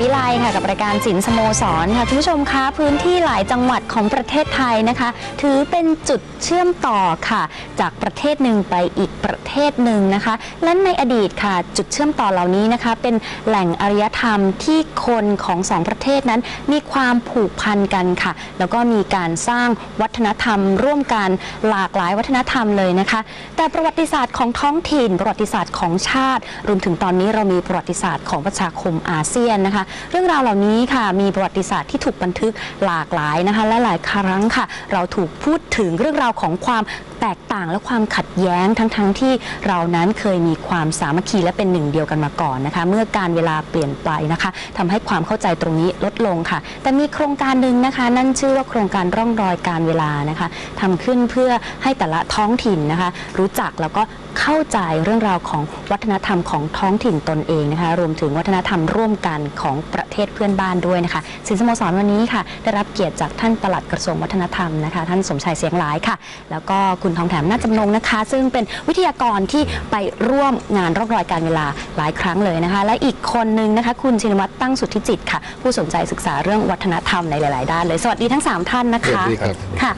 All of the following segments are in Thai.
วิไลค่ะกับรายการศิลป์สโมสรค่ะคุณผู้ชมคะพื้นที่หลายจังหวัดของประเทศไทยนะคะ ถือเป็นจุดเชื่อมต่อค่ะ จากประเทศหนึ่งไปอีกประเทศหนึ่งนะคะ และในอดีตค่ะ จุดเชื่อมต่อเหล่านี้นะคะ เป็นแหล่งอารยธรรมที่คนของสองประเทศนั้นมีความผูกพันกันค่ะ แล้วก็มีการสร้างวัฒนธรรม ร่วมกันหลากหลายวัฒนธรรมเลยนะคะ แต่ประวัติศาสตร์ของท้องถิ่น ประวัติศาสตร์ของชาติ รวมถึงตอนนี้เรามีประวัติศาสตร์ของประชาคมอาเซียนนะคะเรื่องราวเหล่านี้ค่ะมีประวัติศาสตร์ที่ถูกบันทึกหลากหลายนะคะและหลายครั้งค่ะ เราถูกพูดถึงเรื่องราวของความแตกต่างและความขัดแย้งทั้งๆทที่เรานั้นเคยมีความสามัคคีและเป็นหนึ่งเดียวกันมาก่อนนะคะ เมื่อการเวลาเปลี่ยนไปนะคะทำให้ความเข้าใจตรงนี้ลดลงค่ะ แต่มีโครงการหนึ่งนะคะ นั่นชื่อว่าโครงการร่องรอยการเวลานะคะทำขึ้นเพื่อให้แต่ละท้องถิ่นนะคะ รู้จักแล้วก็เข้าใจเรื่องราวของวัฒนธรรมของท้องถิ่นตนเองนะคะ รวมถึงวัฒนธรรมร่วมกันของประเทศเพื่อนบ้านด้วยนะคะสินสโมสรวันนี้ค่ะ ได้รับเกียรติจากท่านปลัดกระทรวงวัฒนธรรมนะคะ ท่านสมชายเสียงหลายค่ะ แล้วก็คุณทองแถมนาจจำนงนะคะ ซึ่งเป็นวิทยากรที่ไปร่วมงานร่องรอยการเวลาหลายครั้งเลยนะคะ และอีกคนนึงนะคะ คุณชินวัตรตั้งสุทธิจิตค่ะ ผู้สนใจศึกษาเรื่องวัฒนธรรมในหลาย ๆ ด้านเลย สวัสดีทั้งสามท่านนะคะสวัสดีครับค่ะ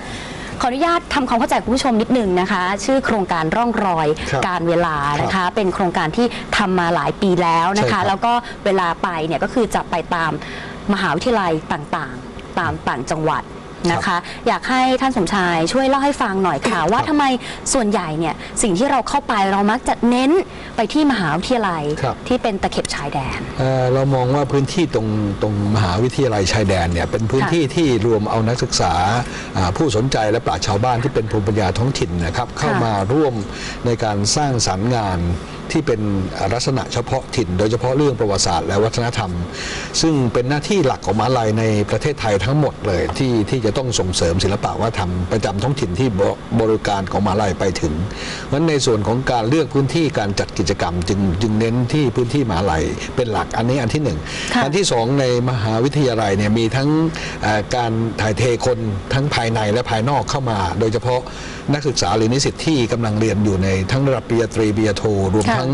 ขออนุญาตทำความเข้าใจคุณผู้ชมนิดหนึ่งนะคะ ชื่อโครงการร่องรอยครับการเวลานะคะ เป็นโครงการที่ทำมาหลายปีแล้วนะใช่ครัคะบแล้วก็เวลาไปเนี่ยก็คือจะไปตามมหาวิทยาลัยต่างๆ ตามต่างจังหวัด นะคะ อยากให้ท่านสมชายช่วยเล่าให้ฟังหน่อยค่ะ ว่าทำไมส่วนใหญ่เนี่ยสิ่งที่เราเข้าไปเรามักจะเน้นไปที่มหาวิทยาลัยครับ ที่เป็นตะเข็บชายแดน เอ่อเรามองว่าพื้นที่ตรงตรงมหาวิทยาลัยชายแดนเนี่ยเป็นพื้นค่ะที่ที่รวมเอานักศึกษาอ่าผู้สนใจและปราชญ์ชาวบ้านที่เป็นภูมิปัญญาท้องถิ่นนะครับเข้ามาร่วมในการสร้างสรรค์งาน ที่เป็นลักษณะเฉพาะถิ่น โดยเฉพาะเรื่องประวัติศาสตร์และวัฒนธรรม ซึ่งเป็นหน้าที่หลักของมหาลัยในประเทศไทยทั้งหมดเลยที่ที่จะต้องส่งเสริมศิลปะวัฒนธรรมประจำท้องถิ่นที่บบริการของมหาลัยไปถึงเพราะฉะนั้นในส่วนของการเลือกพื้นที่การจัดกิจกรรม จึงจึงเน้นที่พื้นที่มหาลัยเป็นหลักอันนี้อันที่หนึ่งค่ะอันที่สองในมหาวิทยาลัยเนี่ยมีทั้งเอ่อการถ่ายเทคนทั้งภายในและภายนอกเข้ามา โดยเฉพาะนักศึกษาหรือนิสิตที่กำลังเรียนอยู่ในทั้งระดับปริญญาตรีปริญญาโทรวมค่ะทั้ง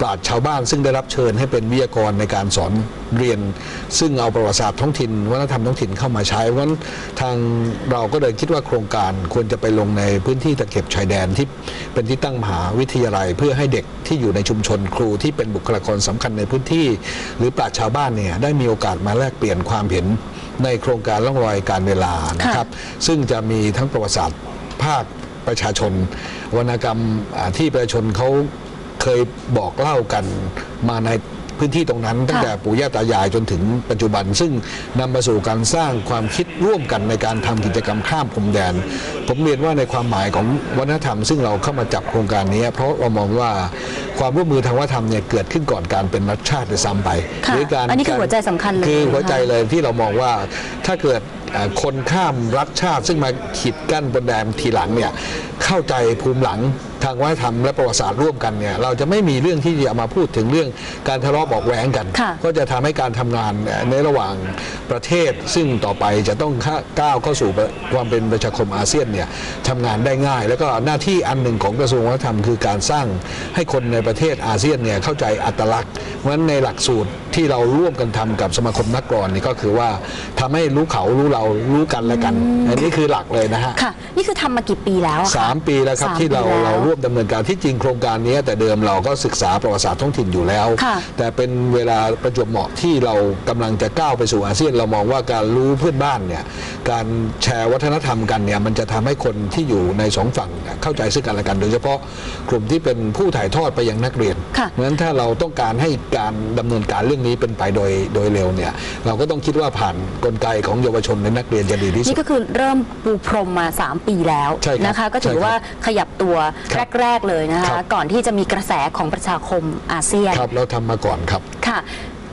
ปราชญ์ชาวบ้าน ซึ่งได้รับเชิญให้เป็นวิทยากรในการสอนเรียน ซึ่งเอาประวัติศาสตร์ท้องถิ่นวัฒนธรรมท้องถิ่นเข้ามาใช้เพราะฉะนั้นทางเราก็เลยคิดว่าโครงการควรจะไปลงในพื้นที่ตะเข็บชายแดนที่เป็นที่ตั้งมหาวิทยาลัย เพื่อให้เด็กที่อยู่ในชุมชนครูที่เป็นบุคลากรสำคัญในพื้นที่ หรือปราชญ์ชาวบ้านเนี่ยได้มีโอกาสมาแลกเปลี่ยนความเห็นในโครงการล่องรอยการเวลานะครับ ซึ่งจะมีทั้งประวัติศาสตร์ภาคประชาชนวรรณกรรมที่ประชาชนเขา เคยบอกเล่ากันมาในพื้นที่ตรงนั้น ตั้งแต่ปู่ย่าตายายจนถึงปัจจุบัน ซึ่งนำมาสู่การสร้างความคิดร่วมกันในการทำกิจกรรมข้ามพรมแดน ผมเรียนว่าในความหมายของวัฒนธรรม ซึ่งเราเข้ามาจับโครงการนี้ เพราะเรามองว่าความร่วมมือทางวัฒนธรรมเนี่ยเกิดขึ้นก่อนการเป็นรัฐชาติด้วยซ้ำไปค่ะหการอันนี้คือหัวใจสำคัญเลยคือหัวใจนะคะเลยที่เรามองว่าถ้าเกิดเอ่อ คนข้ามรัฐชาติ ซึ่งมาขีดกั้นบนแดนทีหลังเนี่ยเข้าใจภูมิหลังทางวัฒนธรรมและประวัติศาสตร์ร่วมกันเนี่ยเราจะไม่มีเรื่องที่จะมาพูดถึงเรื่องการทะเลาะเบอกแว้งกันค่ะก็จะทำให้การทำงานในระหว่างประเทศ ซึ่งต่อไปจะต้องก้าวเข้าสู่ความเป็นประชาคมอาเซียนเนี่ยทำงานได้ง่าย แล้วก็หน้าที่อันหนึ่งของกระทรวงวัฒนธรรมคือการสร้างให้คนในประเทศอาเซียนเนี่ยเข้าใจอัตลักษณ์เพราะฉะนั้นในหลักสูตรที่เราร่วมกันทำกับสมาคมนักกรอนนี่ก็คือว่าทำให้รู้เขารู้เรารู้กันและกัน อันนี้คือหลักเลยนะฮะค่ะ นี่คือทำมากี่ปีแล้วอะคะ สามปีแล้วครับสามที่เราปีแล้วเราร่วมดำเนินการที่จริงโครงการนี้แต่เดิมเราก็ศึกษาประวัติศาสตร์ท้องถิ่นอยู่แล้ว ค่ะแต่เป็นเวลาประจวบเหมาะที่เรากำลังจะก้าวไปสู่อาเซียนเรามองว่าการรู้เพื่อนบ้านเนี่ยการแชร์วัฒนธรรมกันเนี่ยมันจะทำให้คนที่อยู่ในสองฝั่งเนี่ยเข้าใจซึ่งกันและกัน โดยเฉพาะกลุ่มที่เป็นผู้ถ่ายทอดไปยังนักเรียนค่ะ เพราะฉะนั้นถ้าเราต้องการให้การดำเนินการเรื่องนี้เป็นไปโดยโดยเร็วเนี่ยเราก็ต้องคิดว่าผ่านกลไกของเยาวชนและนักเรียนจะดีที่สุด นี่ก็คือเริ่มปูพรมมา 3 ปีแล้วใช่ครับนะคะ ก็ถือใช่ครับว่าขยับตัวครับแรก ๆ เลยนะคคะรับก่อนที่จะมีกระแสของประชาคมอาเซียนครับเราทำมาก่อนครับค่ะ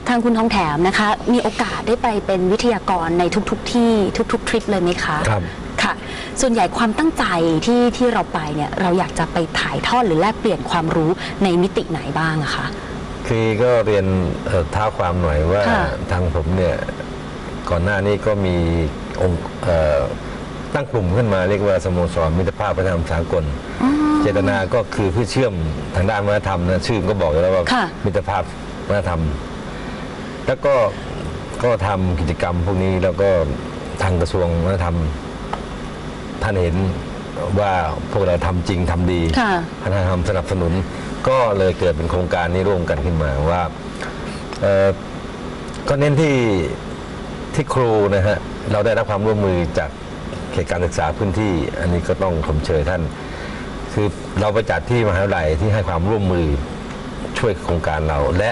ทางคุณทองแถมนะคะ มีโอกาสได้ไปเป็นวิทยากรในทุกๆที่ทุก ๆ ทริปเลยไหมคะครับค่ะ ส่วนใหญ่ความตั้งใจที่ที่เราไปเนี่ยเราอยากจะไปถ่ายทอดหรือแลกเปลี่ยนความรู้ในมิติไหนบ้างอะคะคือก็เรียนเอ่อท้าความหน่อยว่าค่ะทางผมเนี่ย ก่อนหน้านี้ก็มีองค์เอ่อตั้งกลุ่มขึ้นมาเรียกว่าสโมสรมิตรภาพวัฒนธรรมสากล เจตนาก็คือเพื่อเชื่อมทางด้านวัฒนธรรมนะชื่อก็บอกอยู่แล้วว่าค่ะมิตรภาพวัฒนธรรม แล้วก็ก็ทำกิจกรรมพวกนี้แล้วก็ทางกระทรวงวัฒนธรรมท่านเห็นว่าพวกเราทำจริงทำดีค่ะวัฒนธรรมสนับสนุน ก็เลยเกิดเป็นโครงการนี้ร่วมกันขึ้นมาว่าเอ่อก็เน้นที่ ที่ครูนะฮะเราได้รับความร่วมมือจากเขตการศึกษาพื้นที่ อันนี้ก็ต้องชมเชยท่าน คือเราไปจัดที่มหาวิทยาลัยที่ให้ความร่วมมือช่วยโครงการเราและ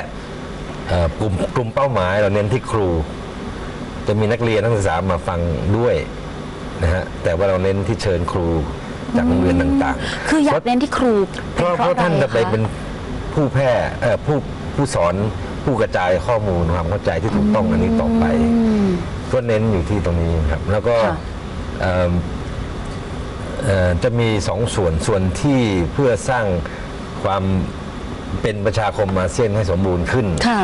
เอ่อกลุ่มกลุ่มเป้าหมายเราเน้นที่ครู จะมีนักเรียนนักศึกษามาฟังด้วยนะฮะแต่ว่าเราเน้นที่เชิญครูจากโรงเรียนต่างๆ คืออยากเน้นที่ครู เพราะเพราะท่านจะไปเป็นผู้แพร่เอ่อผู้ผู้สอน ผู้กระจายข้อมูลความเข้าใจที่ถูกต้องอันนี้ต่อไปก็เน้นอยู่ที่ตรงนี้ครับ แล้วก็ค่ะเอิ่มเอ่อจะมีสองส่วนส่วนที่เพื่อสร้างความเป็นประชาคมอาเซียนให้สมบูรณ์ขึ้นค่ะ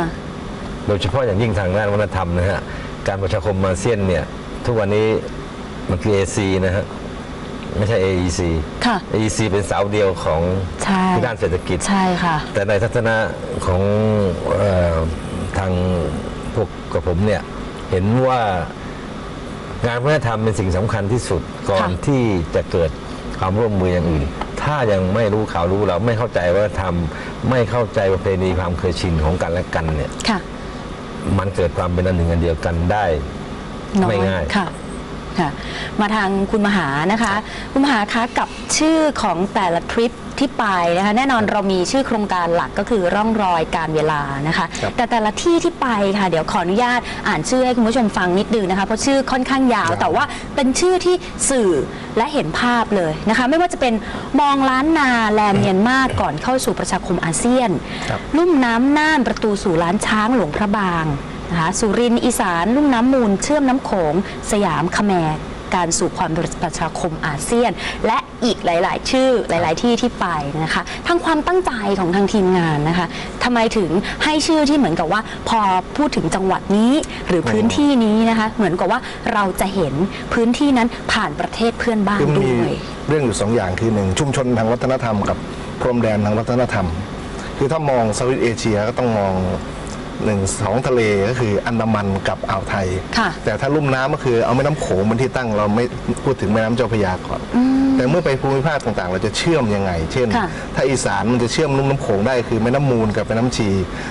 โดยเฉพาะอย่างยิ่งทางด้านวัฒนธรรมนะฮะการประชาคมอาเซียนเนี่ยทุกวันนี้มันคือ AC นะฮะ ไม่ใช่ AEC ค่ะ AEC เป็นเสาเดียวของใช่ที่ด้านเศรษฐกิจ ใช่ค่ะ แต่ในทัศนะของเออทางพวกกับผมเนี่ย เห็นว่างานวัฒนธรรมเป็นสิ่งสำคัญที่สุดก่อนค่ะ ที่จะเกิดความร่วมมืออย่างอื่น ถ้ายังไม่รู้ข่าวรู้เราไม่เข้าใจวัฒนธรรม ไม่เข้าใจประเพณีความเคยชินของกันและกันเนี่ย ค่ะมันเกิดความเป็นอันหนึ่งอันเดียวกันได้ น้อไม่ยง่าย ค่ะ ค่ะมาทางคุณมหานะคะ คุณมหาคะกับชื่อของแต่ละทริปที่ไปนะคะแน่นอนเรามีชื่อโครงการหลักก็คือร่องรอยการเวลานะคะ ครับแต่แต่ละที่ที่ไปค่ะ เดี๋ยวขออนุญาตอ่านชื่อให้คุณผู้ชมฟังนิดนึงนะคะเพราะชื่อค่อนข้างยาวแต่ว่าเป็นชื่อที่สื่อและเห็นภาพเลยนะคะ ไม่ว่าจะเป็นมองล้านนาแลเมียนมาก่อนเข้าสู่ประชาคมอาเซียน ครับ ลุ่มน้ำน่านประตูสู่ล้านช้างหลวงพระบาง นะคะสุรินทร์อีสานลุ่มน้ำมูล เชื่อมน้ำโขง สยามขแมรการสู่ความเป็นประชาคมอาเซียน และอีกหลาย ๆ ชื่อหลาย ๆ ที่ที่ไปนะคะทั้งความตั้งใจของทางทีมงานนะคะทำไมถึงให้ชื่อที่เหมือนกับว่า พอพูดถึงจังหวัดนี้หรือพื้นที่นี้นะคะ เหมือนกับว่าเราจะเห็นพื้นที่นั้นผ่านประเทศเพื่อนบ้านคือมันด้มีวยเรื่องอยู่สองอย่างคือหนึ่งชุมชนทางวัฒนธรรมกับพรมแดนทางวัฒนธรรม คือถ้ามองเซาท์อีสเอเชียก็ต้องมอง หนึ่งสองทะเลก็คืออันดามันกับอ่าวไทยค่ะแต่ถ้าลุ่มน้ำก็คือเอาแม่น้ำโขงเป็นที่ตั้งเราไม่พูดถึงแม่น้ำเจ้าพระยาก่อนแต่เมื่อไปภูมิภาคต่างๆ เราจะเชื่อมยังไง เช่นค่ะถ้าอีสานมันจะเชื่อมลุ่มน้ำโขงได้คือแม่น้ำมูลกับแม่น้ำชี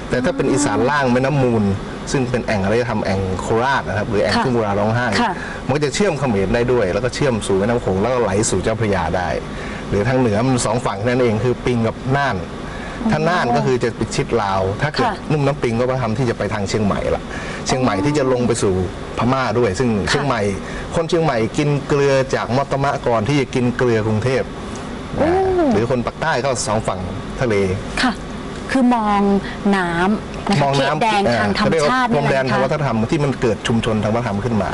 แต่ถ้าเป็นอีสานล่างแม่น้ำมูล ซึ่งเป็นแอ่งอารยธรรมแอ่งโคราชนะครับหรือแอ่งค่ะทุ่งกุลาร้องไห้ค่ะมันก็จะเชื่อมเขมรได้ด้วย แล้วก็เชื่อมสู่แม่น้ำโขงแล้วก็ไหลสู่เจ้าพระยาได้ หรือทางเหนือมันสองฝั่งแค่นั้นเองคือปิงกับน่าน ถ้าน่านก็คือจะไปชิดลาว ถ้าเกิดค่ะนุ่มน้ำปิงก็มาทำที่จะไปทางเชียงใหม่ละเชียงใหม่ที่จะลงไปสู่พม่าด้วย ซึ่งเชียงใหม่ คนเชียงใหม่กินเกลือจากมอตมะก่อนที่จะกินเกลือกรุงเทพนะหรือคนปักใต้ก็สองฝั่งทะเลค่ะ คือมองน้ำนะคะมองเขตน้ำแดงทางธรรมชาติพรนี่มแหแดละนทางคะวัฒนธรรมที่มันเกิดชุมชนทางวัฒนธรรมขึ้นมา